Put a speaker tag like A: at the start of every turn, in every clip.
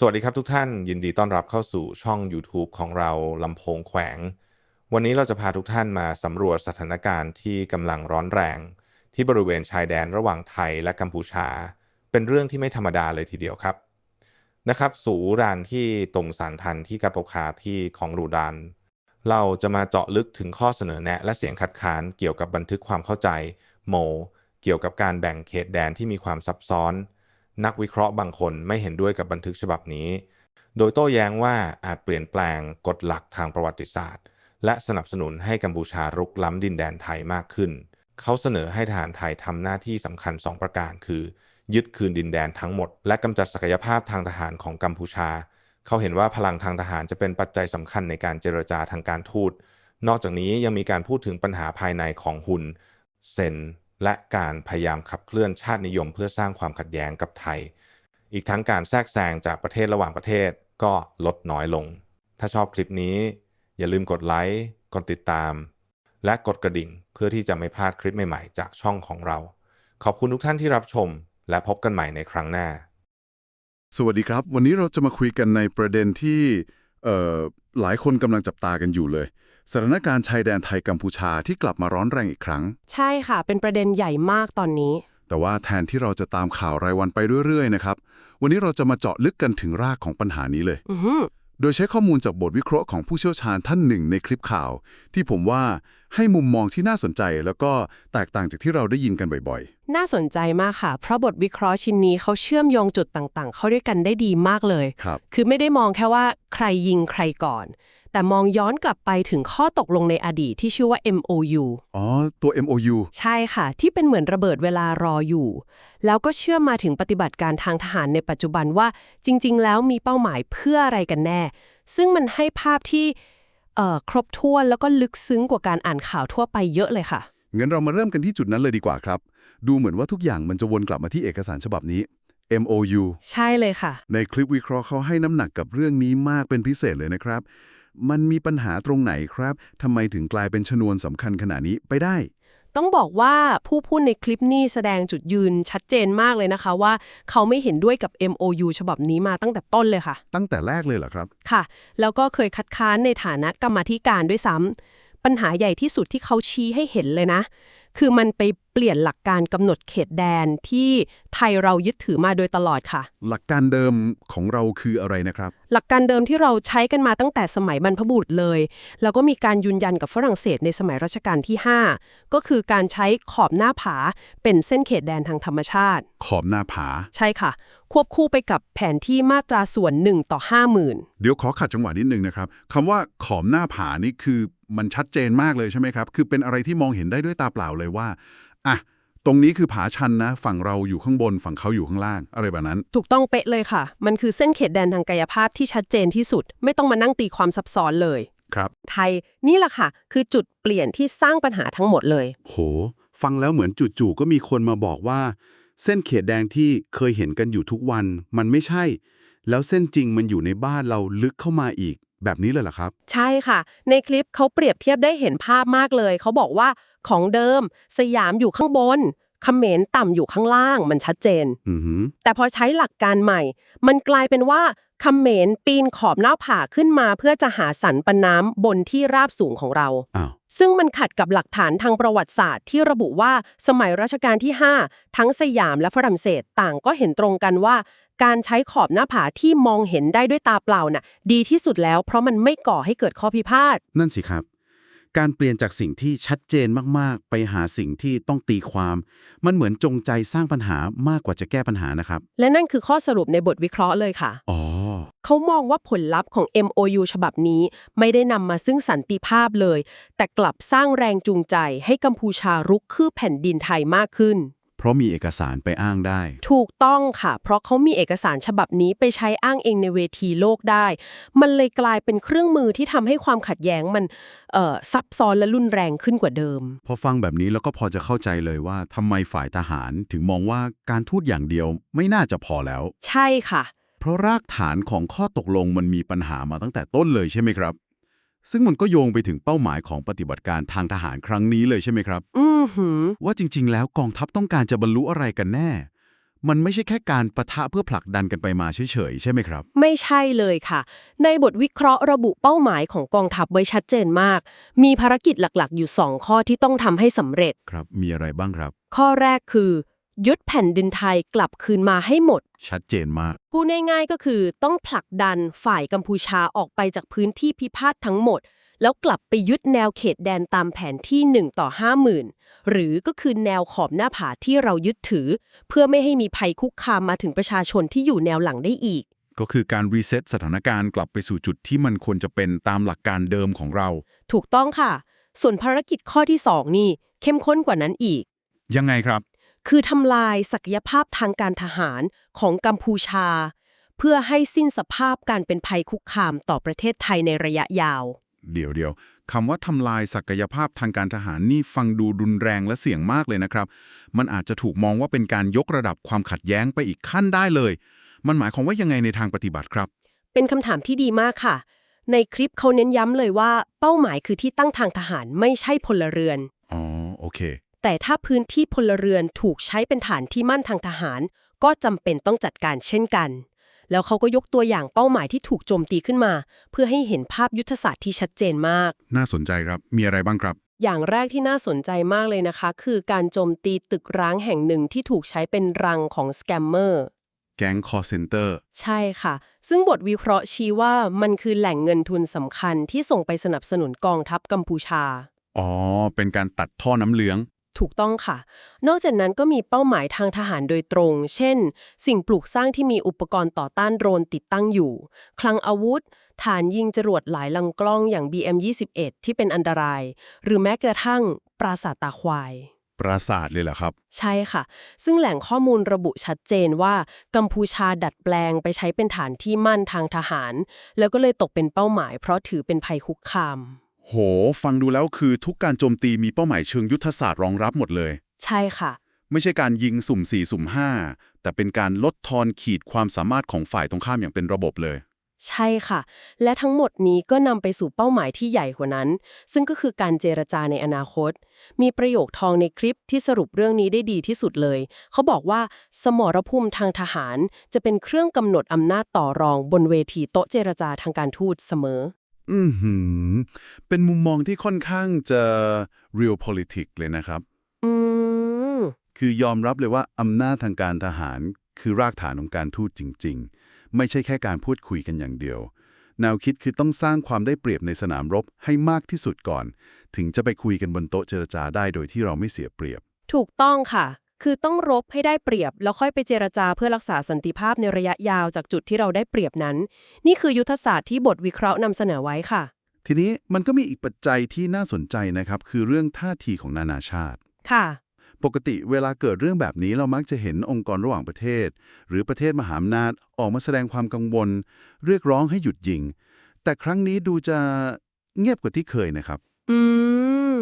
A: สวัสดีครับทุกท่านยินดีต้อนรับเข้าสู่ช่อง YouTube ของเราลำโพงแขวง วันนี้เราจะพาทุกท่านมาสำรวจสถานการณ์ที่กำลังร้อนแรง ที่บริเวณชายแดนระหว่างไทยและกัมพูชา เป็นเรื่องที่ไม่ธรรมดาเลยทีเดียวครับนะครับ สู่รานที่ตรงสารทันที่กัปโปคาที่ของรูดานเราจะมาเจาะลึกถึงข้อเสนอแนะ และเสียงคัดค้านเกี่ยวกับบันทึกความเข้าใจโม เกี่ยวกับการแบ่งเขตแดนที่มีความซับซ้อน นักวิเคราะห์บางคนไม่เห็นด้วยกับบันทึกฉบับนี้ โดยโต้แย้งว่าอาจเปลี่ยนแปลงกฎหลักทางประวัติศาสตร์ และสนับสนุนให้กัมพูชารุกล้ำดินแดนไทยมากขึ้น เขาเสนอให้ทหารไทยทำหน้าที่สำคัญ 2 ประการคือ ยึดคืนดินแดนทั้งหมด และกำจัดศักยภาพทางทหารของกัมพูชา เขาเห็นว่าพลังทางทหารจะเป็นปัจจัยสำคัญในการเจรจาทางการทูตนอกจากนี้ยังมีการพูดถึงปัญหาภายในของฮุนเซน และการพยายามขับเคลื่อนชาตินิยม เพื่อสร้างความขัดแย้งกับไทย อีกทั้งการแทรกแซงจากประเทศระหว่างประเทศก็ลดน้อยลง ถ้าชอบคลิปนี้ อย่าลืมกดไลค์ กดติดตาม และกดกระดิ่งเพื่อที่จะไม่พลาดคลิปใหม่ๆ จากช่องของเรา ขอบคุณทุกท่านที่รับชม และพบกันใหม่ในครั้งหน้า
B: สวัสดีครับ วันนี้เราจะมาคุยกันในประเด็นที่หลายคนกำลังจับตากันอยู่เลย สถานการณ์ชายแดนไทยกัมพูชาที่กลับมาร้อนแรงอีกครั้ง
C: ใช่ค่ะ เป็นประเด็นใหญ่มากตอนนี้
B: แต่ว่าแทนที่เราจะตามข่าวรายวันไปเรื่อยๆนะครับ วันนี้เราจะมาเจาะลึกกันถึงรากของปัญหานี้เลย
C: อือหือ
B: โดยใช้ข้อมูลจากบทวิเคราะห์ของผู้เชี่ยวชาญท่านหนึ่งในคลิปข่าว ที่ผมว่า ให้มุมมองที่น่าสนใจแล้วก็แตกต่างจากที่เราได้ยินกันบ่อย
C: น่าสนใจมากค่ะ เพราะบทวิเคราะห์ชิ้นนี้เขาเชื่อมโยงจุดต่างๆ เข้าด้วยกันได้ดีมากเลย
B: ๆครับ
C: คือไม่ได้มองแค่ว่าใครยิงใครก่อน แต่มองย้อนกลับไปถึงข้อตกลงในอดีตที่ชื่อว่า MOU
B: อ๋อ ตัว MOU
C: ใช่ค่ะ ที่เป็นเหมือนระเบิดเวลารออยู่ แล้วก็เชื่อมมาถึงปฏิบัติการทางทหารในปัจจุบันว่าจริง ๆ แล้วมีเป้าหมายเพื่ออะไรกันแน่ ซึ่งมันให้ภาพที่เอ่อ ครบถ้วนแล้วก็ลึกซึ้งกว่าการอ่านข่าวทั่วไปเยอะเลยค่ะ
B: งั้นเรามาเริ่มกันที่จุดนั้นเลยดีกว่าครับ ดูเหมือนว่าทุกอย่างมันจะวนกลับมาที่เอกสารฉบับนี้ MOU
C: ใช่เลยค่ะ
B: ในคลิปวิเคราะห์เขาให้น้ำหนักกับเรื่องนี้มากเป็นพิเศษเลยนะครับ มันมีปัญหาตรงไหนครับทำไมถึงกลายเป็นชนวนสำคัญขนาดนี้ไปได้
C: ต้องบอกว่าผู้พูดในคลิปนี้แสดงจุดยืนชัดเจนมากเลยนะคะว่าเขาไม่เห็นด้วยกับ MOU ฉบับนี้มาตั้งแต่ต้นเลยค่ะ
B: ตั้งแต่แรกเลยเหรอครับ
C: ค่ะ แล้วก็เคยคัดค้านในฐานะกรรมาธิการด้วยซ้ำปัญหาใหญ่ที่สุดที่เขาชี้ให้เห็นเลยนะ คือมันไปเปลี่ยนหลักการกำหนดเขตแดนที่ไทยเรายึดถือมาโดยตลอดค่ะ
B: หลักการเดิมของเราคืออะไรนะครับ
C: หลักการเดิมที่เราใช้กันมาตั้งแต่สมัยบรรพบุรุษเลย แล้วก็มีการยืนยันกับฝรั่งเศสในสมัยรัชกาลที่ 5 ก็คือการใช้ขอบหน้าผาเป็นเส้นเขตแดนทางธรรมชาติ
B: ขอบหน้าผา
C: ใช่ค่ะ ควบคู่ไปกับแผนที่มาตราส่วน1ต่อ50,000
B: เดี๋ยวขอขัดจังหวะนิดนึงนะครับคำว่าขอบหน้าผานี่คือ มันชัดเจนมากเลยใช่ไหมครับ คือเป็นอะไรที่มองเห็นได้ด้วยตาเปล่าเลยว่าอะตรงนี้คือผาชันนะ ฝั่งเราอยู่ข้างบนฝั่งเขาอยู่ข้างล่าง อะไรแบบนั้น
C: ถูกต้องเป๊ะเลยค่ะ มันคือเส้นเขตแดนทางกายภาพที่ชัดเจนที่สุด ไม่ต้องมานั่งตีความซับซ้อนเลย
B: ครับ
C: ไทยนี่แหละค่ะ คือจุดเปลี่ยนที่สร้างปัญหาทั้งหมดเลย
D: โห ฟังแล้วเหมือนจู่ๆก็มีคนมาบอกว่า เส้นเขตแดงที่เคยเห็นกันอยู่ทุกวัน มันไม่ใช่ แล้วเส้นจริงมันอยู่ในบ้านเราลึกเข้ามาอีก แบบนี้เลยเหรอครับ
C: ใช่ค่ะ ในคลิปเขาเปรียบเทียบได้เห็นภาพมากเลย เขาบอกว่าของเดิมสยามอยู่ข้างบนเขมรต่ำอยู่ข้างล่างมันชัดเจน
D: อือหือ
C: แต่พอใช้หลักการใหม่ มันกลายเป็นว่าเขมรปีนขอบหน้าผาขึ้นมา เพื่อจะหาสันปันน้ำบนที่ราบสูงของเรา
D: อ้าว
C: ซึ่งมันขัดกับหลักฐานทางประวัติศาสตร์ที่ระบุว่าสมัยรัชกาลที่ 5 ทั้งสยามและฝรั่งเศสต่างก็เห็นตรงกันว่า การใช้ขอบหน้าผาที่มองเห็นได้ด้วยตาเปล่าน่ะ ดีที่สุดแล้วเพราะมันไม่ก่อให้เกิดข้อพิพาท
D: นั่นสิครับ การเปลี่ยนจากสิ่งที่ชัดเจนมากๆ ไปหาสิ่งที่ต้องตีความ มันเหมือนจงใจสร้างปัญหามากกว่าจะแก้ปัญหานะครับ
C: และนั่นคือข้อสรุปในบทวิเคราะห์เลยค่ะ
D: อ๋อ
C: เขามองว่าผลลัพธ์ของ MOU ฉบับนี้ ไม่ได้นำมาซึ่งสันติภาพเลย แต่กลับสร้างแรงจูงใจให้กัมพูชารุกคืบแผ่นดินไทยมากขึ้น
D: เพราะมีเอกสารไปอ้างได้
C: ถูกต้องค่ะ เพราะเขามีเอกสารฉบับนี้ไปใช้อ้างเองในเวทีโลกได้ มันเลยกลายเป็นเครื่องมือที่ทำให้ความขัดแย้งมันเอ่อซับซ้อนและรุนแรงขึ้นกว่าเดิม
D: พอฟังแบบนี้แล้วก็พอจะเข้าใจเลยว่าทำไมฝ่ายทหารถึงมองว่าการทูตอย่างเดียวไม่น่าจะพอแล้ว
C: ใช่ค่ะ
D: เพราะรากฐานของข้อตกลงมันมีปัญหามาตั้งแต่ต้นเลยใช่ไหมครับ ซึ่งมันก็โยงไปถึงเป้าหมายของปฏิบัติการทางทหารครั้งนี้เลยใช่ไหมครับ
C: อือหือ
D: ว่าจริง ๆ แล้วกองทัพต้องการจะบรรลุอะไรกันแน่
B: มันไม่ใช่แค่การประทะเพื่อผลักดันกันไปมาเฉยๆ ใช่ไหมครับ
C: ไม่ใช่เลยค่ะ ในบทวิเคราะห์ระบุเป้าหมายของกองทัพไว้ชัดเจนมาก มีภารกิจหลักๆ อยู่ 2 ข้อที่ต้องทำให้สำเร็จ
B: ครับ มีอะไรบ้างครับ
C: ข้อแรกคือ ยึดแผ่นดินไทยกลับคืนมาให้หมด
B: ชัดเจนมาก
C: พูดง่ายๆก็คือต้องผลักดันฝ่ายกัมพูชาออกไปจากพื้นที่พิพาททั้งหมด แล้วกลับไปยึดแนวเขตแดนตามแผนที่ 1 ต่อ 50,000 หรือก็คือแนวขอบหน้าผาที่เรายึดถือ เพื่อไม่ให้มีภัยคุกคามมาถึงประชาชนที่อยู่แนวหลังได้อีก
B: ก็คือการรีเซ็ตสถานการณ์กลับไปสู่จุดที่มันควรจะเป็นตามหลักการเดิมของเรา
C: ถูกต้องค่ะ ส่วนภารกิจข้อที่ 2 นี่ เข้มข้นกว่านั้นอีก
B: ยังไงครับ
C: คือทำลายศักยภาพทางการทหารของกัมพูชา เพื่อให้สิ้นสภาพการเป็นภัยคุกคามต่อประเทศไทยในระยะยาว
B: เดี๋ยวเดี๋ยวคำว่าทำลายศักยภาพทางการทหารนี่ฟังดูรุนแรงและเสี่ยงมากเลยนะครับ มันอาจจะถูกมองว่าเป็นการยกระดับความขัดแย้งไปอีกขั้นได้เลย มันหมายความว่ายังไงในทางปฏิบัติครับ
C: เป็นคำถามที่ดีมากค่ะ ในคลิปเขาเน้นย้ำเลยว่า เป้าหมายคือที่ตั้งทางทหารไม่ใช่พลเรือน
B: อ๋อ โอเค
C: แต่ถ้าพื้นที่พลเรือนถูกใช้เป็นฐานที่มั่นทางทหาร ก็จำเป็นต้องจัดการเช่นกัน แล้วเขาก็ยกตัวอย่างเป้าหมายที่ถูกโจมตีขึ้นมา เพื่อให้เห็นภาพยุทธศาสตร์ที่ชัดเจนมาก
B: น่าสนใจครับ มีอะไรบ้างครับ
C: อย่างแรกที่น่าสนใจมากเลยนะคะ คือการโจมตีตึกร้างแห่งหนึ่งที่ถูกใช้เป็นรังของสแกมเมอร์
B: แก๊งคอเซนเตอร์
C: ใช่ค่ะ ซึ่งบทวิเคราะห์ชี้ว่ามันคือแหล่งเงินทุนสำคัญที่ส่งไปสนับสนุนกองทัพกัมพูชา
B: อ๋อ เป็นการตัดท่อน้ำเหลือง
C: ถูกต้องค่ะ นอกจากนั้นก็มีเป้าหมายทางทหารโดยตรง เช่น สิ่งปลูกสร้างที่มีอุปกรณ์ต่อต้านโดรนติดตั้งอยู่ คลังอาวุธ ฐานยิงจรวดหลายลำกล้องอย่าง BM21 ที่เป็นอันตราย หรือแม้กระทั่งปราสาทตาควาย
B: ปราสาทเลยเหรอครับ
C: ใช่ค่ะ ซึ่งแหล่งข้อมูลระบุชัดเจนว่า กัมพูชาดัดแปลงไปใช้เป็นฐานที่มั่นทางทหาร แล้วก็เลยตกเป็นเป้าหมายเพราะถือเป็นภัยคุกคาม
B: โห ฟังดูแล้วคือทุกการโจมตีมีเป้าหมายเชิงยุทธศาสตร์รองรับหมดเลย
C: ใช่ค่ะ
B: ไม่ใช่การยิงสุ่ม 4 สุ่ม 5 แต่เป็นการลดทอนขีดความสามารถของฝ่ายตรงข้ามอย่างเป็นระบบเลย
C: ใช่ค่ะ และทั้งหมดนี้ก็นำไปสู่เป้าหมายที่ใหญ่กว่านั้น ซึ่งก็คือการเจรจาในอนาคต มีประโยคทองในคลิปที่สรุปเรื่องนี้ได้ดีที่สุดเลย เขาบอกว่าสมรภูมิทางทหาร จะเป็นเครื่องกำหนดอำนาจต่อรองบนเวทีโต๊ะเจรจาทางการทูตเสมอ
B: อือหือ เป็นมุมมองที่ค่อนข้างจะ real politics เลยนะครับ
C: อืม
B: คือยอมรับเลยว่าอำนาจทางการทหารคือรากฐานของการทูตจริง ๆ ไม่ใช่แค่การพูดคุยกันอย่างเดียว แนวคิดคือต้องสร้างความได้เปรียบในสนามรบให้มากที่สุดก่อน ถึงจะไปคุยกันบนโต๊ะเจรจาได้โดยที่เราไม่เสียเปรียบ
C: ถูกต้องค่ะ คือต้องรบให้ได้เปรียบ แล้วค่อยไปเจรจาเพื่อรักษาสันติภาพในระยะยาวจากจุดที่เราได้เปรียบนั้น นี่คือยุทธศาสตร์ที่บทวิเคราะห์นำเสนอไว้ค่ะ
B: ทีนี้มันก็มีอีกปัจจัยที่น่าสนใจนะครับ คือเรื่องท่าทีของนานาชาติ
C: ค่ะ
B: ปกติเวลาเกิดเรื่องแบบนี้เรามักจะเห็นองค์กรระหว่างประเทศ หรือประเทศมหาอำนาจออกมาแสดงความกังวล เรียกร้องให้หยุดยิง แต่ครั้งนี้ดูจะเงียบกว่าที่เคยนะครับ
C: อืม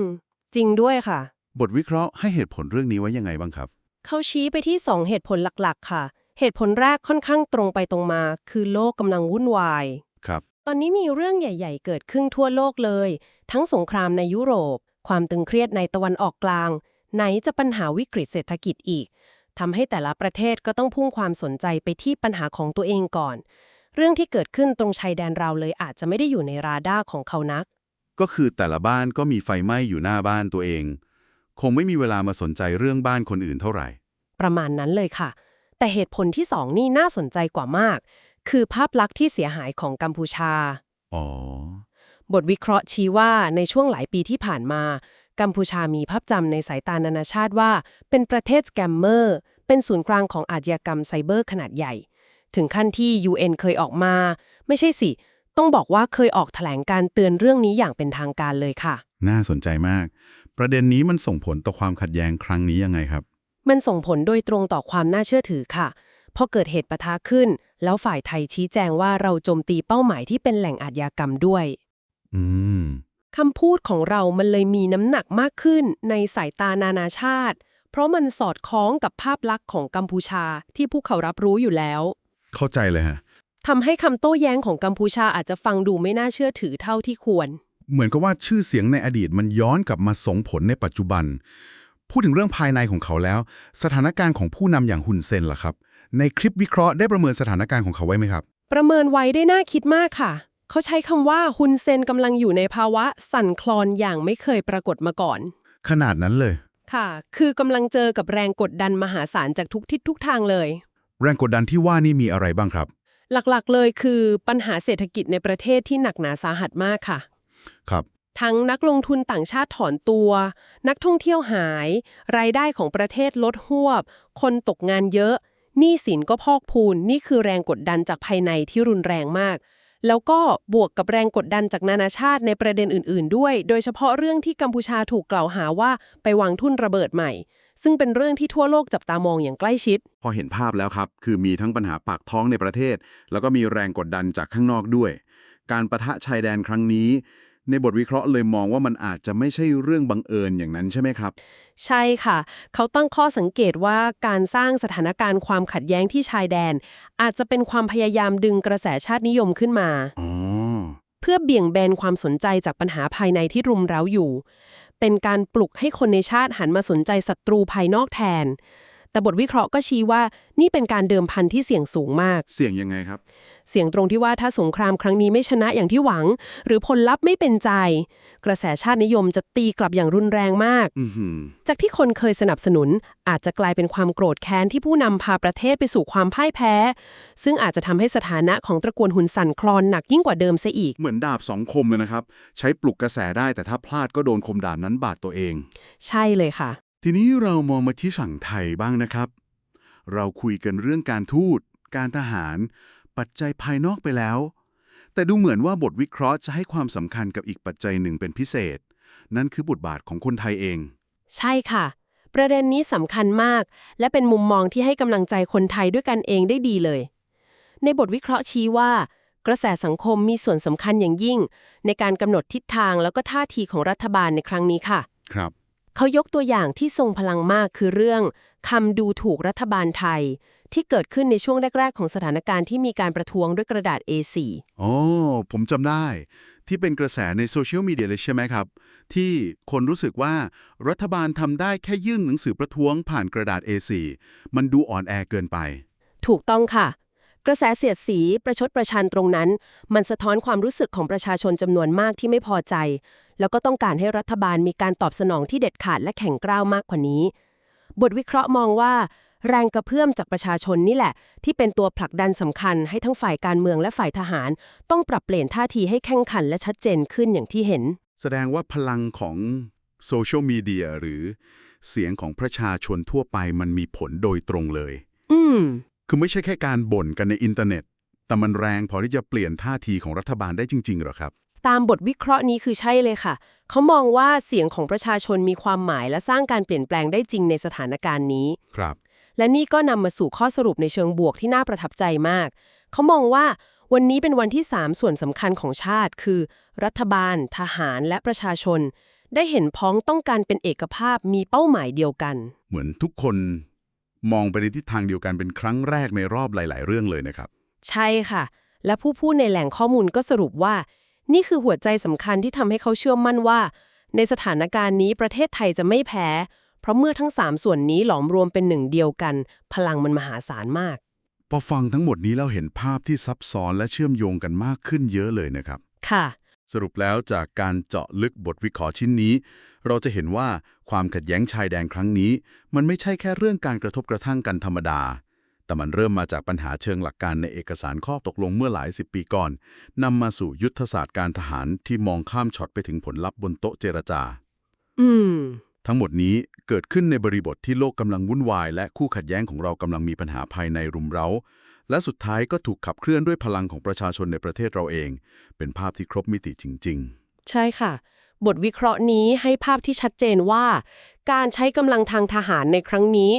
C: จริงด้วยค่ะ
B: บทวิเคราะห์ให้เหตุผลเรื่องนี้ไว้ยังไงบ้างครับ
C: เขาชี้ไปที่ 2 เหตุผลหลักๆ ค่ะ เหตุผลแรกค่อนข้างตรงไปตรงมา คือโลกกำลังวุ่นวาย
B: ครับ
C: ตอนนี้มีเรื่องใหญ่ ๆ เกิดขึ้นทั่วโลกเลย ทั้งสงครามในยุโรป ความตึงเครียดในตะวันออกกลาง ไหนจะปัญหาวิกฤตเศรษฐกิจอีกทำให้แต่ละประเทศก็ต้องพุ่งความสนใจไปที่ปัญหาของตัวเองก่อน เรื่องที่เกิดขึ้นตรงชายแดนเราเลยอาจจะไม่ได้อยู่ในราดาร์ของเขานัก
B: ก็คือแต่ละบ้านก็มีไฟไหม้อยู่หน้าบ้านตัวเอง คงไม่มีเวลามาสนใจเรื่องบ้านคนอื่นเท่าไหร่
C: ประมาณนั้นเลยค่ะ แต่เหตุผลที่สองนี่น่าสนใจกว่ามาก คือภาพลักษณ์ที่เสียหายของกัมพูชา
B: อ๋อ
C: บทวิเคราะห์ชี้ว่าในช่วงหลายปีที่ผ่านมา กัมพูชามีภาพจำในสายตานานาชาติว่า เป็นประเทศสแกมเมอร์ เป็นศูนย์กลางของอาชญากรรมไซเบอร์ขนาดใหญ่ ถึงขั้นที่ UN เคยออกมา ไม่ใช่สิ ต้องบอกว่าเคยออกแถลงการเตือนเรื่องนี้อย่างเป็นทางการเลยค่ะ
B: น่าสนใจมาก ประเด็นนี้มันส่งผลต่อความขัดแย้งครั้งนี้ยังไงครับ
C: มันส่งผลโดยตรงต่อความน่าเชื่อถือค่ะ พอเกิดเหตุปะทะขึ้น แล้วฝ่ายไทยชี้แจงว่าเราโจมตีเป้าหมายที่เป็นแหล่งอาชญากรรมด้วย
B: อืม
C: คำพูดของเรามันเลยมีน้ำหนักมากขึ้นในสายตานานาชาติ เพราะมันสอดคล้องกับภาพลักษณ์ของกัมพูชาที่พวกเขารับรู้อยู่แล้ว
B: เข้าใจเลยฮะ
C: ทำให้คำโต้แย้งของกัมพูชาอาจจะฟังดูไม่น่าเชื่อถือเท่าที่ควร
B: เหมือนกับว่าชื่อเสียงในอดีตมันย้อนกลับมาส่งผลในปัจจุบัน
E: พูดถึงเรื่องภายในของเขาแล้ว สถานการณ์ของผู้นำอย่างฮุนเซนล่ะครับ ในคลิปวิเคราะห์ได้ประเมินสถานการณ์ของเขาไว้ไหมครับ
C: ประเมินไว้ได้น่าคิดมากค่ะ เขาใช้คำว่าฮุนเซนกำลังอยู่ในภาวะสั่นคลอนอย่างไม่เคยปรากฏมาก่อน
E: ขนาดนั้นเลย
C: ค่ะ คือกำลังเจอกับแรงกดดันมหาศาลจากทุกทิศทุกทางเลย
E: แรงกดดันที่ว่านี่มีอะไรบ้างครับ
C: หลักๆ เลยคือปัญหาเศรษฐกิจในประเทศที่หนักหนาสาหัสมากค่ะ
E: ครับ
C: ทั้งนักลงทุนต่างชาติถอนตัว นักท่องเที่ยวหาย รายได้ของประเทศลดหวบ คนตกงานเยอะหนี้สินก็พอกพูน นี่คือแรงกดดันจากภายในที่รุนแรงมาก แล้วก็บวกกับแรงกดดันจากนานาชาติในประเด็นอื่น ๆ ด้วย โดยเฉพาะเรื่องที่กัมพูชาถูกกล่าวหาว่าไปวางทุ่นระเบิดใหม่ ซึ่งเป็นเรื่องที่ทั่วโลกจับตามองอย่างใกล้ชิด
B: พอเห็นภาพแล้วครับ คือมีทั้งปัญหาปากท้องในประเทศ แล้วก็มีแรงกดดันจากข้างนอกด้วย การประทะชายแดนครั้งนี้ ในบทวิเคราะห์เลยมองว่ามันอาจจะไม่ใช่เรื่องบังเอิญอย่างนั้นใช่ไหมครับ
C: ใช่ค่ะ เขาตั้งข้อสังเกตว่าการสร้างสถานการณ์ความขัดแย้งที่ชายแดน อาจจะเป็นความพยายามดึงกระแสชาตินิยมขึ้นมา
B: อ๋อ
C: เพื่อเบี่ยงเบนความสนใจจากปัญหาภายในที่รุมเร้าอยู่ เป็นการปลุกให้คนในชาติหันมาสนใจศัตรูภายนอกแทน แต่บทวิเคราะห์ก็ชี้ว่านี่เป็นการเดิมพันที่เสี่ยงสูงมาก
B: เสี่ยงยังไงครับ
C: เสี่ยงตรงที่ว่าถ้าสงครามครั้งนี้ไม่ชนะอย่างที่หวัง หรือผลลัพธ์ไม่เป็นใจ กระแสชาตินิยมจะตีกลับอย่างรุนแรงมาก
B: อือหือ
C: จากที่คนเคยสนับสนุน อาจจะกลายเป็นความโกรธแค้นที่ผู้นำพาประเทศไปสู่ความพ่ายแพ้ ซึ่งอาจจะทำให้สถานะของตระกูลหุนสันคลอนหนักยิ่งกว่าเดิมซะอีก
B: เหมือนดาบสองคมเลยนะครับ ใช้ปลุกกระแสได้แต่ถ้าพลาดก็โดนคมดาบนั้นบาดตัวเอง
C: ใช่เลยค่ะ
B: ทีนี้เรามองมาที่ฝั่งไทยบ้างนะครับ เราคุยกันเรื่องการทูต การทหาร ปัจจัยภายนอกไปแล้ว แต่ดูเหมือนว่าบทวิเคราะห์จะให้ความสำคัญกับอีกปัจจัยหนึ่งเป็นพิเศษ นั่นคือบทบาทของคนไทยเอง
C: ใช่ค่ะ ประเด็นนี้สำคัญมาก และเป็นมุมมองที่ให้กำลังใจคนไทยด้วยกันเองได้ดีเลย ในบทวิเคราะห์ชี้ว่า กระแสสังคมมีส่วนสำคัญอย่างยิ่ง ในการกำหนดทิศทางแล้วก็ท่าทีของรัฐบาลในครั้งนี้ค่ะ
B: ครับ
C: เขายกตัวอย่างที่ทรงพลังมากคือเรื่องคำดูถูกรัฐบาลไทย ที่เกิดขึ้นในช่วงแรก ๆ ของสถานการณ์ที่มีการประท้วงด้วยกระดาษ A4
B: อ๋อ ผมจำได้ ที่เป็นกระแสในโซเชียลมีเดียเลยใช่ไหมครับ ที่คนรู้สึกว่ารัฐบาลทำได้แค่ยื่นหนังสือประท้วงผ่านกระดาษ A4 มันดูอ่อนแอเกินไป
C: ถูกต้องค่ะ กระแสเสียดสีประชดประชันตรงนั้น มันสะท้อนความรู้สึกของประชาชนจำนวนมากที่ไม่พอใจ แล้วก็ต้องการให้รัฐบาลมีการตอบสนองที่เด็ดขาดและแข็งกร้าวมากกว่านี้ บทวิเคราะห์มองว่า แรงกระเพื่อมจากประชาชนนี่แหละ ที่เป็นตัวผลักดันสำคัญให้ทั้งฝ่ายการเมืองและฝ่ายทหาร ต้องปรับเปลี่ยนท่าทีให้แข่งขันและชัดเจนขึ้นอย่างที่เห็น
B: แสดงว่าพลังของโซเชียลมีเดียหรือเสียงของประชาชนทั่วไปมันมีผลโดยตรงเลย
C: อืม
B: คือไม่ใช่แค่การบ่นกันในอินเทอร์เน็ต แต่มันแรงพอที่จะเปลี่ยนท่าทีของรัฐบาลได้จริงๆเหรอครับ
C: ตามบทวิเคราะห์นี้คือใช่เลยค่ะ เขามองว่าเสียงของประชาชนมีความหมายและสร้างการเปลี่ยนแปลงได้จริงในสถานการณ์นี้
B: ครับ
C: และนี่ก็นำมาสู่ข้อสรุปในเชิงบวกที่น่าประทับใจมาก เขามองว่าวันนี้เป็นวันที่ 3 ส่วนสำคัญของชาติ คือ รัฐบาล ทหารและประชาชน ได้เห็นพ้องต้องการเป็นเอกภาพมีเป้าหมายเดียวกัน
B: เหมือนทุกคนมองไปในทิศทางเดียวกันเป็นครั้งแรกในรอบหลาย ๆ เรื่องเลยนะครับ
C: ใช่ค่ะ และผู้พูดในแหล่งข้อมูลก็สรุปว่า นี่คือหัวใจสำคัญที่ทำให้เขาเชื่อมั่นว่า ในสถานการณ์นี้ประเทศไทยจะไม่แพ้เพ ราะเมื่อทั้ง 3 ส่วนนี้หลอมรวมเป็นหนึ่งเดียวกัน พลังมันมหาศาลมาก
B: พอฟังทั้งหมดนี้แล้วเห็นภาพที่ซับซ้อนและเชื่อมโยงกันมากขึ้นเยอะเลยนะครับ
C: ค่ะ
B: สรุปแล้วจากการเจาะลึกบทวิเคราะห์ชิ้นนี้ เราจะเห็นว่าความขัดแย้งชายแดนครั้งนี้ มันไม่ใช่แค่เรื่องการกระทบกระทั่งกันธรรมดา แต่มันเริ่มมาจากปัญหาเชิงหลักการในเอกสารข้อตกลงเมื่อหลายสิบปีก่อนนำมาสู่ยุทธศาสตร์การทหารที่มองข้ามช็อตไปถึงผลลัพธ์บนโต๊ะเจรจา
C: อืม
B: ทั้งหมดนี้เกิดขึ้นในบริบทที่โลกกำลังวุ่นวาย และคู่ขัดแย้งของเรากำลังมีปัญหาภายในรุมเร้า และสุดท้ายก็ถูกขับเคลื่อนด้วยพลังของประชาชนในประเทศเราเอง เป็นภาพที่ครบมิติจริง
C: ใช่ค่ะ บทวิเคราะห์นี้ให้ภาพที่ชัดเจนว่า การใช้กำลังทางทหารในครั้งนี้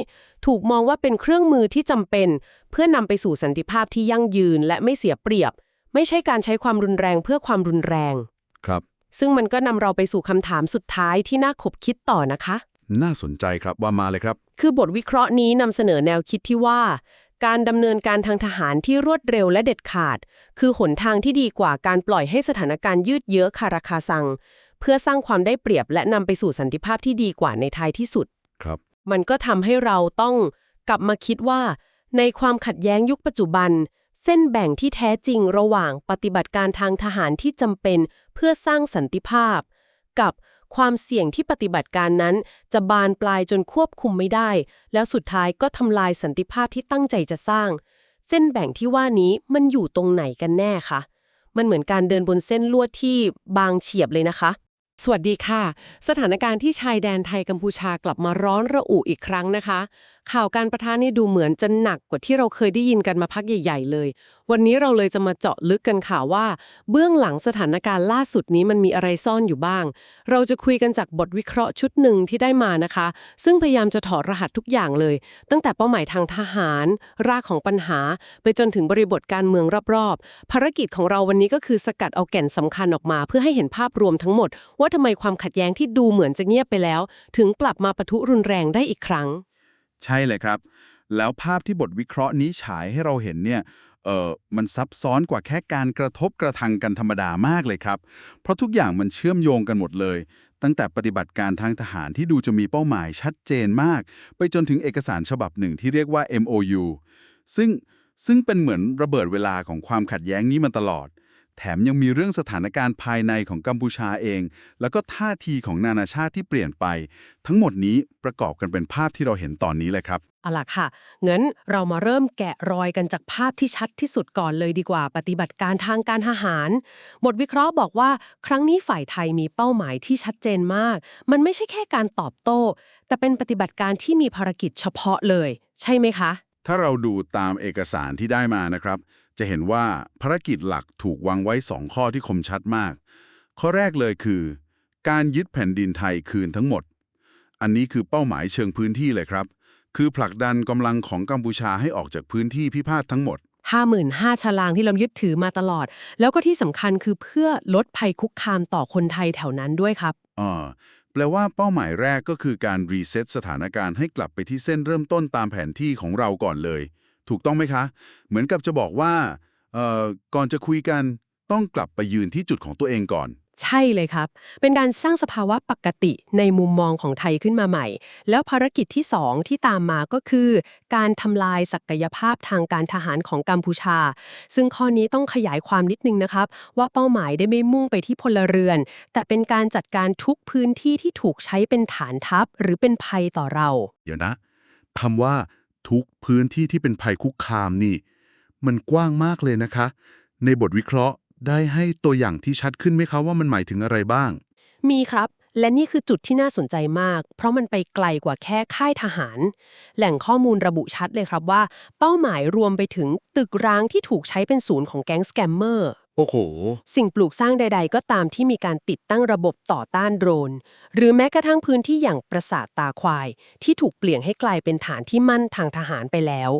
C: ถูกมองว่าเป็นเครื่องมือที่จำเป็น เพื่อนำไปสู่สันติภาพที่ยั่งยืนและไม่เสียเปรียบ ไม่ใช่การใช้ความรุนแรงเพื่อความรุนแรง
B: ๆครับ
C: ซึ่งมันก็นำเราไปสู่คำถามสุดท้ายที่น่าขบคิดต่อนะคะ
B: น่าสนใจครับว่ามาเลยครับ
C: คือบทวิเคราะห์นี้นำเสนอแนวคิดที่ว่า การดำเนินการทางทหารที่รวดเร็วและเด็ดขาด คือหนทางที่ดีกว่าการปล่อยให้สถานการณ์ยืดเยื้อคาราคาซัง เพื่อสร้างความได้เปรียบและนำไปสู่สันติภาพที่ดีกว่าในท้ายที่สุด
B: ครับ
C: มันก็ทำให้เราต้องกลับมาคิดว่า ในความขัดแย้งยุคปัจจุบันเส้นแบ่งที่แท้จริงระหว่างปฏิบัติการทางทหารที่จำเป็นเพื่อสร้างสันติภาพ กับความเสี่ยงที่ปฏิบัติการนั้น จะบานปลายจนควบคุมไม่ได้ แล้วสุดท้ายก็ทำลายสันติภาพที่ตั้งใจจะสร้าง เส้นแบ่งที่ว่านี้มันอยู่ตรงไหนกันแน่คะมันเหมือนการเดินบนเส้นลวดที่บางเฉียบเลยนะคะ สวัสดีค่ะ สถานการณ์ที่ชายแดนไทยกัมพูชากลับมาร้อนระอุอีกครั้งนะคะ ข่าวการประทะนี่ดูเหมือนจะหนักกว่าที่เราเคยได้ยินกันมาพักใหญ่ ๆ เลย วันนี้เราเลยจะมาเจาะลึกกันค่ะว่า เบื้องหลังสถานการณ์ล่าสุดนี้มันมีอะไรซ่อนอยู่บ้าง เราจะคุยกันจากบทวิเคราะห์ชุดหนึ่งที่ได้มานะคะ ซึ่งพยายามจะถอดรหัสทุกอย่างเลย ตั้งแต่เป้าหมายทางทหาร รากของปัญหา ไปจนถึงบริบทการเมืองรอบๆ ภารกิจของเราวันนี้ก็คือสกัดเอาแก่นสำคัญออกมา เพื่อให้เห็นภาพรวมทั้งหมด ว่าทำไมความขัดแย้งที่ดูเหมือนจะเงียบไปแล้ว ถึงกลับมาปะทุรุนแรงได้อีกครั้ง
B: ใช่เลยครับ แล้วภาพที่บทวิเคราะห์นี้ฉายให้เราเห็นเนี่ยเออมันซับซ้อนกว่าแค่การกระทบกระทั่งกันธรรมดามากเลยครับ เพราะทุกอย่างมันเชื่อมโยงกันหมดเลย ตั้งแต่ปฏิบัติการทางทหารที่ดูจะมีเป้าหมายชัดเจนมาก ไปจนถึงเอกสารฉบับหนึ่งที่เรียกว่า MOU ซึ่งซึ่งเป็นเหมือนระเบิดเวลาของความขัดแย้งนี้มาตลอด แถมยังมีเรื่องสถานการณ์ภายในของกัมพูชาเอง แล้วก็ท่าทีของนานาชาติที่เปลี่ยนไป ทั้งหมดนี้ประกอบกันเป็นภาพที่เราเห็นตอนนี้เลยครับ
C: เอาล่ะค่ะงั้นเรามาเริ่มแกะรอยกันจากภาพที่ชัดที่สุดก่อนเลยดีกว่า ปฏิบัติการทางการทหารบทวิเคราะห์บอกว่า ครั้งนี้ฝ่ายไทยมีเป้าหมายที่ชัดเจนมาก มันไม่ใช่แค่การตอบโต้ แต่เป็นปฏิบัติการที่มีภารกิจเฉพาะเลย ใช่ไหมคะ
B: ถ้าเราดูตามเอกสารที่ได้มานะครับ จะเห็นว่าภารกิจหลักถูกวางไว้ 2 ข้อที่คมชัดมาก ข้อแรกเลยคือ การยึดแผ่นดินไทยคืนทั้งหมด อันนี้คือเป้าหมายเชิงพื้นที่เลยครับ คือผลักดันกำลังของกัมพูชาให้ออกจากพื้นที่พิพาททั้งหมด
C: 55,000ฉลางที่เรายึดถือมาตลอด แล้วก็ที่สำคัญคือเพื่อลดภัยคุกคามต่อคนไทยแถวนั้นด้วยครับ
B: อ่าแปลว่าเป้าหมายแรกก็คือการรีเซ็ตสถานการณ์ให้กลับไปที่เส้นเริ่มต้นตามแผนที่ของเราก่อนเลย ถูกต้องไหมคะ เหมือนกับจะบอกว่าเอ่อก่อนจะคุยกันต้องกลับไปยืนที่จุดของตัวเองก่อน
C: ใช่เลยครับ เป็นการสร้างสภาวะปกติในมุมมองของไทยขึ้นมาใหม่ แล้วภารกิจที่2ที่ตามมาก็คือ การทำลายศักยภาพทางการทหารของกัมพูชา ซึ่งข้อนี้ต้องขยายความนิดนึงนะครับ ว่าเป้าหมายได้ไม่มุ่งไปที่พลเรือน แต่เป็นการจัดการทุกพื้นที่ที่ถูกใช้เป็นฐานทัพ หรือเป็นภัยต่อเรา
B: เดี๋ยวนะคำว่า ทุกพื้นที่ที่เป็นภัยคุกคามนี่ มันกว้างมากเลยนะคะ ในบทวิเคราะห์ได้ให้ตัวอย่างที่ชัดขึ้นไหมคะว่ามันหมายถึงอะไรบ้าง
C: มีครับ และนี่คือจุดที่น่าสนใจมาก เพราะมันไปไกลกว่าแค่ค่ายทหาร แหล่งข้อมูลระบุชัดเลยครับว่า เป้าหมายรวมไปถึงตึกร้างที่ถูกใช้เป็นศูนย์ของแก๊งสแกมเมอร์
B: โอ้โห
C: สิ่งปลูกสร้างใด ๆ ก็ตามที่มีการติดตั้งระบบต่อต้านโดรน หรือแม้กระทั่งพื้นที่อย่างปราสาทตาควาย ที่ถูกเปลี่ยนให้กลายเป็นฐานที่มั่นทางทหารไปแล้ว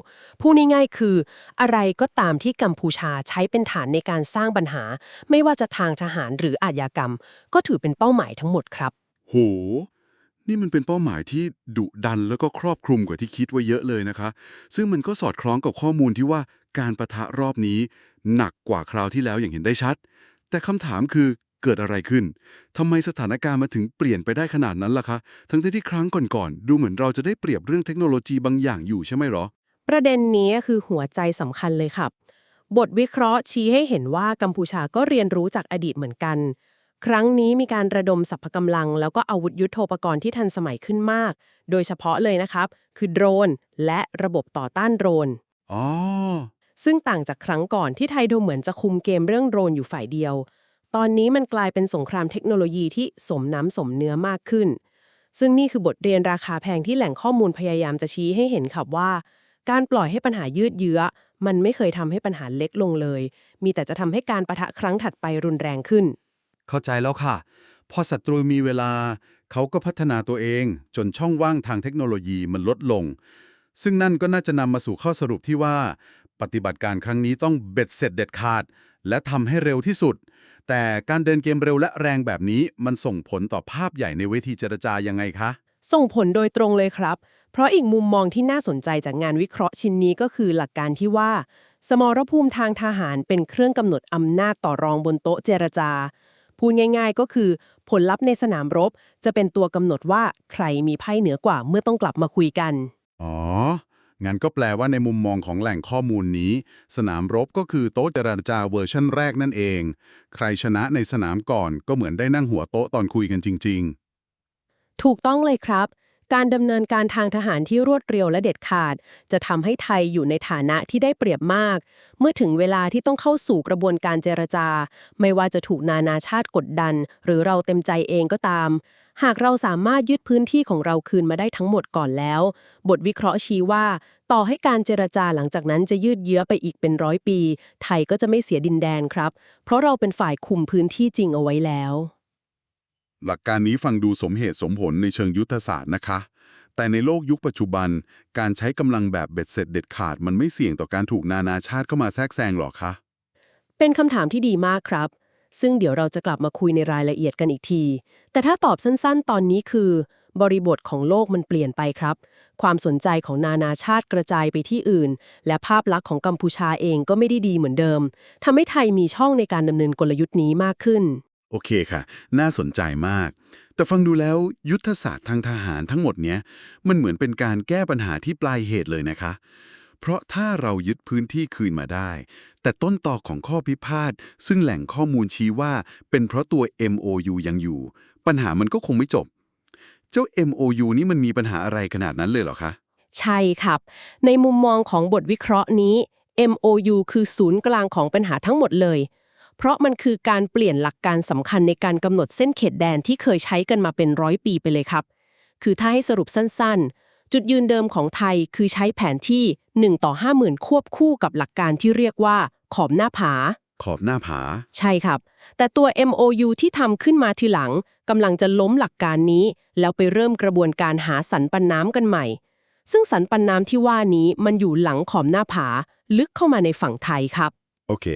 C: พูดง่ายๆคือ อะไรก็ตามที่กัมพูชาใช้เป็นฐานในการสร้างปัญหา ไม่ว่าจะทางทหารหรืออาชญากรรม ก็ถือเป็นเป้าหมายทั้งหมดครับ
B: โห นี่มันเป็นเป้าหมายที่ดุดันแล้วก็ครอบคลุมกว่าที่คิดไว้เยอะเลยนะคะ ซึ่งมันก็สอดคล้องกับข้อมูลที่ว่าการประทะรอบนี้ หนักกว่าคราวที่แล้วอย่างเห็นได้ชัด แต่คำถามคือเกิดอะไรขึ้นทำไมสถานการณ์มาถึงเปลี่ยนไปได้ขนาดนั้นล่ะคะ ทั้งที่ครั้งก่อนๆ ดูเหมือนเราจะได้เปรียบเรื่องเทคโนโลยีบางอย่างอยู่ใช่ไหมหรอ
C: ประเด็นนี้คือหัวใจสำคัญเลยครับ บทวิเคราะห์ชี้ให้เห็นว่ากัมพูชาก็เรียนรู้จากอดีตเหมือนกัน ครั้งนี้มีการระดมสรรพกำลัง แล้วก็อาวุธยุโทโธปกรณ์ที่ทันสมัยขึ้นมาก โดยเฉพาะเลยนะครับ คือโดรน และระบบต่อต้านโดรน
B: อ๋อ
C: ซึ่งต่างจากครั้งก่อนที่ไทยดูเหมือนจะคุมเกมเรื่องโดรนอยู่ฝ่ายเดียว ตอนนี้มันกลายเป็นสงครามเทคโนโลยีที่สมน้ำสมเนื้อมากขึ้น ซึ่งนี่คือบทเรียนราคาแพงที่แหล่งข้อมูลพยายามจะชี้ให้เห็นครับว่า การปล่อยให้ปัญหายืดเยื้อ มันไม่เคยทำให้ปัญหาเล็กลงเลย มีแต่จะทำให้การประทะครั้งถัดไปรุนแรงขึ้น
B: เข้าใจแล้วค่ะ พอศัตรูมีเวลา เขาก็พัฒนาตัวเอง จนช่องว่างทางเทคโนโลยีมันลดลง ซึ่งนั่นก็น่าจะนำมาสู่ข้อสรุปที่ว่า ปฏิบัติการครั้งนี้ต้องเบ็ดเสร็จเด็ดขาด และทำให้เร็วที่สุด แต่การเดินเกมเร็วและแรงแบบนี้มันส่งผลต่อภาพใหญ่ในเวทีเจรจายังไงคะ
C: ส่งผลโดยตรงเลยครับ เพราะอีกมุมมองที่น่าสนใจจากงานวิเคราะห์ชิ้นนี้ก็คือหลักการที่ว่า สมรภูมิทางทหารเป็นเครื่องกำหนดอำนาจต่อรองบนโต๊ะเจรจา พูดง่าย ๆ ก็คือ ผลลัพธ์ในสนามรบ จะเป็นตัวกำหนดว่าใครมีไพ่เหนือกว่าเมื่อต้องกลับมาคุยกัน
B: อ๋อ งั้นก็แปลว่าในมุมมองของแหล่งข้อมูลนี้ สนามรบก็คือโต๊ะเจรจาเวอร์ชั่นแรกนั่นเอง ใครชนะในสนามก่อนก็เหมือนได้นั่งหัวโต๊ะตอนคุยกันจริง ๆ
C: ถูกต้องเลยครับ การดำเนินการทางทหารที่รวดเร็วและเด็ดขาด จะทำให้ไทยอยู่ในฐานะที่ได้เปรียบมาก เมื่อถึงเวลาที่ต้องเข้าสู่กระบวนการเจรจา ไม่ว่าจะถูกนานาชาติกดดัน หรือเราเต็มใจเองก็ตาม หากเราสามารถยึดพื้นที่ของเราคืนมาได้ทั้งหมดก่อนแล้ว บทวิเคราะห์ชี้ว่า ต่อให้การเจรจาหลังจากนั้นจะยืดเยื้อไปอีกเป็นร้อยปี ไทยก็จะไม่เสียดินแดนครับ เพราะเราเป็นฝ่ายคุมพื้นที่จริงเอาไว้แล้ว
B: ๆหลักการนี้ฟังดูสมเหตุสมผลในเชิงยุทธศาสตร์นะคะ แต่ในโลกยุคปัจจุบัน การใช้กำลังแบบเบ็ดเสร็จเด็ดขาดมันไม่เสี่ยงต่อการถูกนานาชาติเข้ามาแทรกแซงหรอคะ
C: เป็นคำถามที่ดีมากครับ ซึ่งเดี๋ยวเราจะกลับมาคุยในรายละเอียดกันอีกที แต่ถ้าตอบสั้นๆ ตอนนี้คือ บริบทของโลกมันเปลี่ยนไปครับ ความสนใจของนานาชาติกระจายไปที่อื่น และภาพลักษณ์ของกัมพูชาเองก็ไม่ได้ดีเหมือนเดิมทำให้ไทยมีช่องในการดำเนินกลยุทธ์นี้มากขึ้น
B: โอเคค่ะ น่าสนใจมาก แต่ฟังดูแล้วยุทธศาสตร์ทางทหารทั้งหมดเนี้ยมันเหมือนเป็นการแก้ปัญหาที่ปลายเหตุเลยนะคะ เพราะถ้าเรายึดพื้นที่คืนมาได้ แต่ต้นตอของข้อพิพาทซึ่งแหล่งข้อมูลชี้ว่า เป็นเพราะตัว MOU ยังอยู่ ปัญหามันก็คงไม่จบ เจ้า MOU นี่มันมีปัญหาอะไรขนาดนั้นเลยเหรอคะ
C: ใช่ครับ ในมุมมองของบทวิเคราะห์นี้ MOU คือศูนย์กลางของปัญหาทั้งหมดเลย เพราะมันคือการเปลี่ยนหลักการสำคัญในการกำหนดเส้นเขตแดนที่เคยใช้กันมาเป็นร้อยปีไปเลยครับ คือถ้าให้สรุปสั้นๆ จุดยืนเดิมของไทยคือใช้แผนที่ 1 ต่อ 50,000 ควบคู่กับหลักการที่เรียกว่าขอบหน้าผา
B: ขอบหน้าผา
C: ใช่ครับ แต่ตัว MOU ที่ทำขึ้นมาทีหลังกำลังจะล้มหลักการนี้ แล้วไปเริ่มกระบวนการหาสันปันน้ำกันใหม่ ซึ่งสันปันน้ำที่ว่านี้มันอยู่หลังขอบหน้าผา ลึกเข้ามาในฝั่งไทยครับ
B: โอเค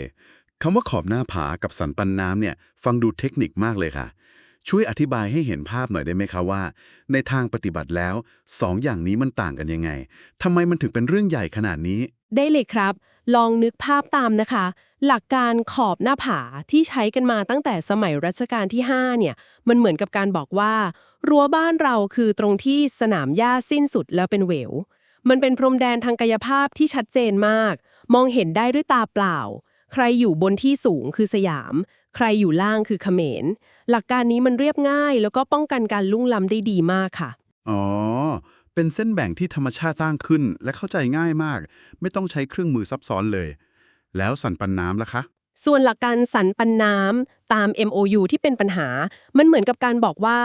B: คำว่าขอบหน้าผากับสันปันน้ำเนี่ย ฟังดูเทคนิคมากเลยค่ะ ช่วยอธิบายให้เห็นภาพหน่อยได้ไหมคะว่า ในทางปฏิบัติแล้วสองอย่างนี้มันต่างกันยังไงทำไมมันถึงเป็นเรื่องใหญ่ขนาดนี้
C: ได้เลยครับ ลองนึกภาพตามนะคะ หลักการขอบหน้าผาที่ใช้กันมาตั้งแต่สมัยรัชกาลที่ 5 เนี่ย มันเหมือนกับการบอกว่า รั้วบ้านเราคือตรงที่สนามหญ้าสิ้นสุดแล้วเป็นเหว มันเป็นพรมแดนทางกายภาพที่ชัดเจนมาก มองเห็นได้ด้วยตาเปล่า ใครอยู่บนที่สูงคือสยาม ใครอยู่ล่างคือเขมร หลักการนี้มันเรียบง่าย แล้วก็ป้องกันการลุ่งล้ำได้ดีมากค่ะ
B: อ๋อ เป็นเส้นแบ่งที่ธรรมชาติสร้างขึ้นและเข้าใจง่ายมาก ไม่ต้องใช้เครื่องมือซับซ้อนเลย แล้วสันปันน้ำล่ะคะ
C: ส่วนหลักการสรรปันน้ำตาม MOU ที่เป็นปัญหา มันเหมือนกับการบอกว่า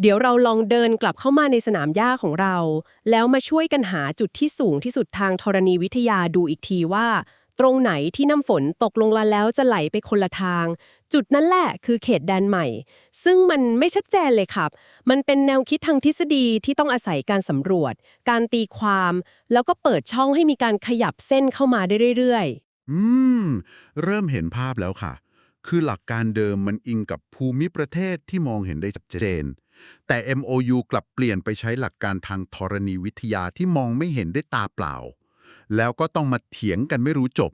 C: เดี๋ยวเราลองเดินกลับเข้ามาในสนามหญ้าของเรา แล้วมาช่วยกันหาจุดที่สูงที่สุดทางธรณีวิทยาดูอีกทีว่าตรงไหนที่น้ำฝนตกลงมาแล้วจะไหลไปคนละทาง จุดนั้นแหละคือเขตแดนใหม่ ซึ่งมันไม่ชัดเจนเลยครับ มันเป็นแนวคิดทางทฤษฎีที่ต้องอาศัยการสำรวจ การตีความ แล้วก็เปิดช่องให้มีการขยับเส้นเข้ามาได้เรื่อยๆ
B: อืม เริ่มเห็นภาพแล้วค่ะ คือหลักการเดิมมันอิงกับภูมิประเทศที่มองเห็นได้ชัดเจน แต่ MOU กลับเปลี่ยนไปใช้หลักการทางธรณีวิทยาที่มองไม่เห็นด้วยตาเปล่า แล้วก็ต้องมาเถียงกันไม่รู้จบ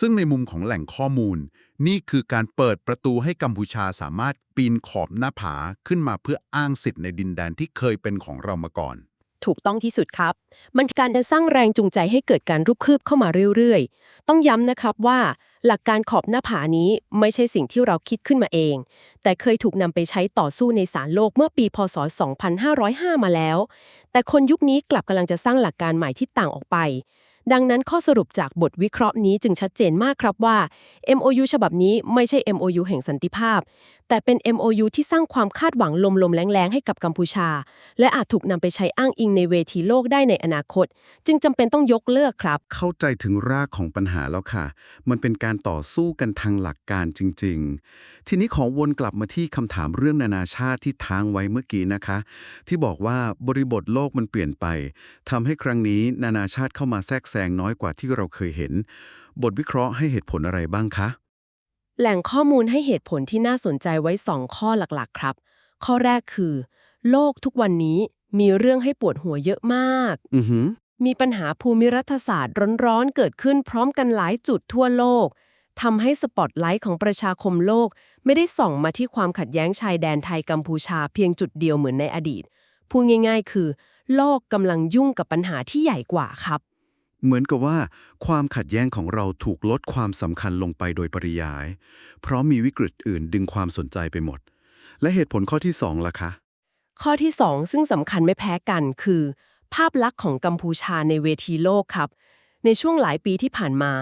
B: ซึ่งในมุมของแหล่งข้อมูล นี่คือการเปิดประตูให้กัมพูชาสามารถปีนขอบหน้าผาขึ้นมาเพื่ออ้างสิทธิ์ในดินแดนที่เคยเป็นของเรามาก่อน
C: ถูกต้องที่สุดครับ มันการจะสร้างแรงจูงใจให้เกิดการรุกคืบเข้ามาเรื่อยๆ ต้องย้ำนะครับว่าหลักการขอบหน้าผานี้ไม่ใช่สิ่งที่เราคิดขึ้นมาเอง แต่เคยถูกนำไปใช้ต่อสู้ในศาลโลกเมื่อปีพศ 2505 มาแล้ว แต่คนยุคนี้กลับกำลังจะสร้างหลักการใหม่ที่ต่างออกไป ดังนั้นข้อสรุปจากบทวิเคราะห์นี้จึงชัดเจนมากครับว่า MOU ฉบับนี้ไม่ใช่ MOU แห่งสันติภาพ แต่เป็น MOU ที่สร้างความคาดหวังลมๆแรงๆ ให้กับกัมพูชา และอาจถูกนำไปใช้อ้างอิงในเวทีโลกได้ในอนาคต จึงจำเป็นต้องยกเลิกครับ
F: เข้าใจถึงรากของปัญหาแล้วค่ะ มันเป็นการต่อสู้กันทางหลักการจริง ๆ ทีนี้ขอวนกลับมาที่คำถามเรื่องนานาชาติที่ท้างไว้เมื่อกี้นะคะ ที่บอกว่าบริบทโลกมันเปลี่ยนไปทำให้ครั้งนี้นานาชาติเข้ามาแทรกซงน้อยกว่าที่เราเคยเห็น บทวิเคราะห์ให้เหตุผลอะไรบ้างคะ
C: แหล่งข้อมูลให้เหตุผลที่น่าสนใจไว้ 2 ข้อหลักๆ ครับ ข้อแรกคือ โลกทุกวันนี้มีเรื่องให้ปวดหัวเยอะมาก
F: อือหือ
C: มีปัญหาภูมิรัฐศาสตร์ร้อนๆ เกิดขึ้นพร้อมกันหลายจุดทั่วโลกทำให้สปอตไลท์ของประชาคมโลก ไม่ได้ส่องมาที่ความขัดแย้งชายแดนไทยกัมพูชาเพียงจุดเดียวเหมือนในอดีต พูดง่าย ๆ คือ โลกกำลังยุ่งกับปัญหาที่ใหญ่กว่าครับ
F: เหมือนกับว่า ความขัดแย้งของเราถูกลดความสำคัญลงไปโดยปริยาย เพราะมีวิกฤตอื่นดึงความสนใจไปหมด และเหตุผลข้อที่สองล่ะคะ
C: ข้อที่2ซึ่งสำคัญไม่แพ้กันคือ ภาพลักษณ์ของกัมพูชาในเวทีโลกครับ ในช่วงหลายปีที่ผ่านมา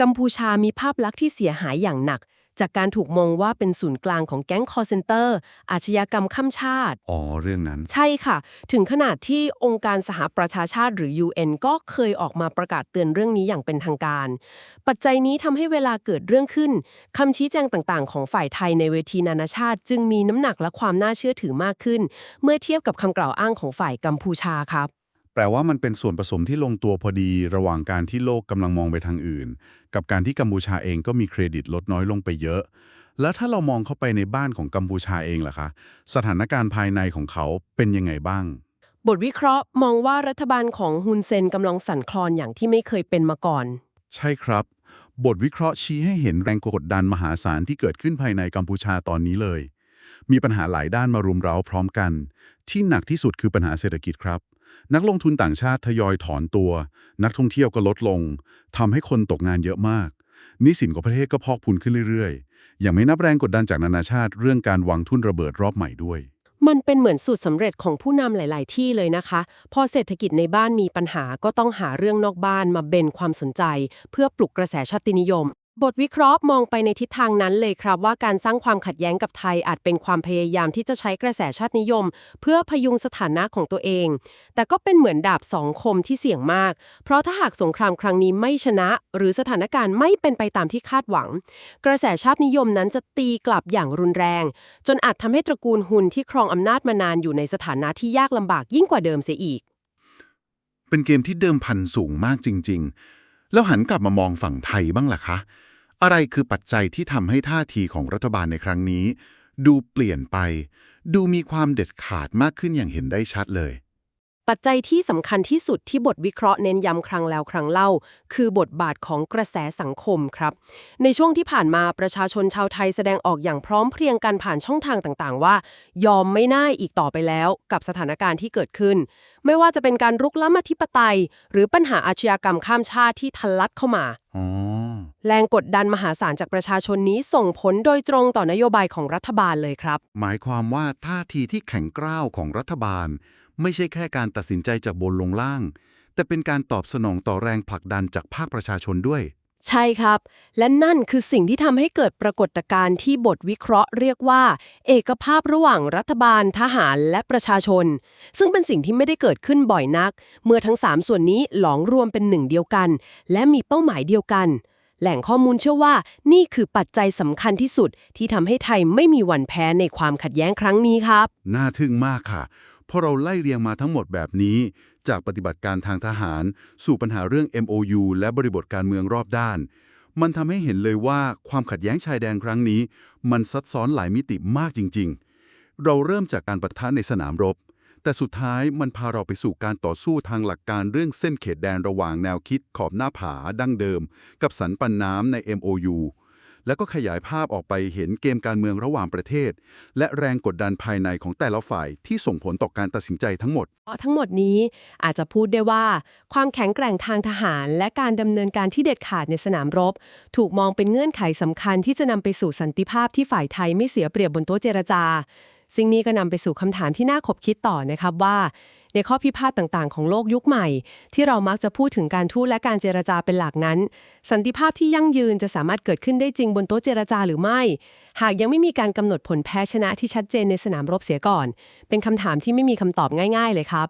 C: กัมพูชามีภาพลักษณ์ที่เสียหายอย่างหนัก จากการถูกมองว่าเป็นศูนย์กลางของแก๊งคอร์เซนเตอร์ อาชญากรรมข้ามชาติ
F: อ๋อ เรื่องนั้น
C: ใช่ค่ะ ถึงขนาดที่องค์การสหประชาชาติหรือ UN ก็เคยออกมาประกาศเตือนเรื่องนี้อย่างเป็นทางการ ปัจจัยนี้ทำให้เวลาเกิดเรื่องขึ้นคำชี้แจงต่างๆ ของฝ่ายไทยในเวทีนานาชาติ จึงมีน้ำหนักและความน่าเชื่อถือมากขึ้น เมื่อเทียบกับคำกล่าวอ้างของฝ่ายกัมพูชาครับ
B: แป ลว่ามันเป็นส่วนผสมที่ลงตัวพอดีระหว่างการที่โลกกำลังมองไปทางอื่น กับการที่กัมพูชาเองก็มีเครดิตลดน้อยลงไปเยอะ แล้วถ้าเรามองเข้าไปในบ้านของกัมพูชาเองล่ะคะ สถานการณ์ภายในของเขาเป็นยังไงบ้าง
C: บทวิเคราะห์มองว่ารัฐบาลของฮุนเซนกำลังสั่นคลอนอย่างที่ไม่เคยเป็นมาก่อน
B: ใช่ครับ บทวิเคราะห์ชี้ให้เห็นแรงกดดันมหาศาลที่เกิดขึ้นภายในกัมพูชาตอนนี้เลย มีปัญหาหลายด้านมารุมเร้าพร้อมกัน ที่หนักที่สุดคือปัญหาเศรษฐกิจครับ นักลงทุนต่างชาติทยอยถอนตัว นักท่องเที่ยวก็ลดลงทำให้คนตกงานเยอะมาก นิสินของประเทศก็พอกพูนขึ้นเรื่อยๆ อย่างไม่นับแรงกดดันจากนานาชาติเรื่องการวางทุนระเบิดรอบใหม่ด้วย
C: มันเป็นเหมือนสูตรสำเร็จของผู้นำหลาย ๆ ที่เลยนะคะ พอเศรษฐกิจในบ้านมีปัญหาก็ต้องหาเรื่องนอกบ้านมาเบนความสนใจ เพื่อปลุกกระแสชาตินิยม บทวิเคราะห์มองไปในทิศทางนั้นเลยครับว่าการสร้างความขัดแย้งกับไทยอาจเป็นความพยายามที่จะใช้กระแสชาตินิยม เพื่อพยุงสถานะของตัวเอง แต่ก็เป็นเหมือนดาบสองคมที่เสี่ยงมาก เพราะถ้าหากสงครามครั้งนี้ไม่ชนะ หรือสถานการณ์ไม่เป็นไปตามที่คาดหวัง กระแสชาตินิยมนั้นจะตีกลับอย่างรุนแรง จนอาจทำให้ตระกูลฮุนที่ครองอำนาจมานานอยู่ในสถานะที่ยากลำบากยิ่งกว่าเดิมเสียอีก
B: เป็นเกมที่เดิมพันสูงมากจริง ๆ แล้วหันกลับมามองฝั่งไทยบ้างล่ะคะ อะไรคือปัจจัยที่ทำให้ท่าทีของรัฐบาลในครั้งนี้ ดูเปลี่ยนไป ดูมีความเด็ดขาดมากขึ้นอย่างเห็นได้ชัดเลย
C: ปัจจัยที่สำคัญที่สุดที่บทวิเคราะห์เน้นย้ำครั้งแล้วครั้งเล่า คือบทบาทของกระแสสังคมครับ ในช่วงที่ผ่านมาประชาชนชาวไทยแสดงออกอย่างพร้อมเพรียงกันผ่านช่องทางต่างๆ ว่า ยอมไม่น่ายอีกต่อไปแล้ว กับสถานการณ์ที่เกิดขึ้น ไม่ว่าจะเป็นการรุกล้ำอธิปไตย หรือปัญหาอาชญากรรมข้ามชาติที่ทะลักเข้ามา
B: อ๋อ
C: แรงกดดันมหาศาลจากประชาชนนี้ส่งผลโดยตรงต่อนโยบายของรัฐบาลเลยครับ
B: หมายความว่าท่าทีที่แข็งกร้าวของรัฐบาล ไม่ใช่แค่การตัดสินใจจากบนลงล่าง แต่เป็นการตอบสนองต่อแรงผลักดันจากภาคประชาชนด้วย
C: ใช่ครับ และนั่นคือสิ่งที่ทำให้เกิดปรากฏการณ์ที่บทวิเคราะห์เรียกว่า เอกภาพระหว่างรัฐบาลทหารและประชาชน ซึ่งเป็นสิ่งที่ไม่ได้เกิดขึ้นบ่อยนัก เมื่อทั้ง3ส่วนนี้หลอมรวมเป็นหนึ่งเดียวกัน และมีเป้าหมายเดียวกัน แหล่งข้อมูลเชื่อว่านี่คือปัจจัยสำคัญที่สุด ที่ทำให้ไทยไม่มีวันแพ้ในความขัดแย้งครั้งนี้ครับ
B: น่าทึ่งมากค่ะ เพราะเราไล่เรียงมาทั้งหมดแบบนี้ จากปฏิบัติการทางทหาร สู่ปัญหาเรื่อง MOU และบริบทการเมืองรอบด้าน มันทำให้เห็นเลยว่าความขัดแย้งชายแดนครั้งนี้ มันซับซ้อนหลายมิติมากจริง ๆ เราเริ่มจากการปะทะในสนามรบ แต่สุดท้ายมันพาเราไปสู่การต่อสู้ทางหลักการเรื่องเส้นเขตแดนระหว่างแนวคิดขอบหน้าผาดั้งเดิม กับสันปันน้ำใน MOU แล้วก็ขยายภาพออกไปเห็นเกมการเมืองระหว่างประเทศ และแรงกดดันภายในของแต่ละฝ่ายที่ส่งผลต่อการตัดสินใจทั้งหมด
C: เพราะทั้งหมดนี้อาจจะพูดได้ว่า ความแข็งแกร่งทางทหาร และการดำเนินการที่เด็ดขาดในสนามรบ ถูกมองเป็นเงื่อนไขสำคัญที่จะนำไปสู่สันติภาพที่ฝ่ายไทยไม่เสียเปรียบบนโต๊ะเจรจา ซึ่งนี้ก็นำไปสู่คำถามที่น่าขบคิดต่อนะครับว่า ในข้อพิพาทต่างๆ ของโลกยุคใหม่ ที่เรามักจะพูดถึงการทูตและการเจรจาเป็นหลักนั้น สันติภาพที่ยั่งยืนจะสามารถเกิดขึ้นได้จริงบนโต๊ะเจรจาหรือไม่ หากยังไม่มีการกำหนดผลแพ้ชนะที่ชัดเจนในสนามรบเสียก่อน เป็นคำถามที่ไม่มีคำตอบง่าย ๆ เลยครับ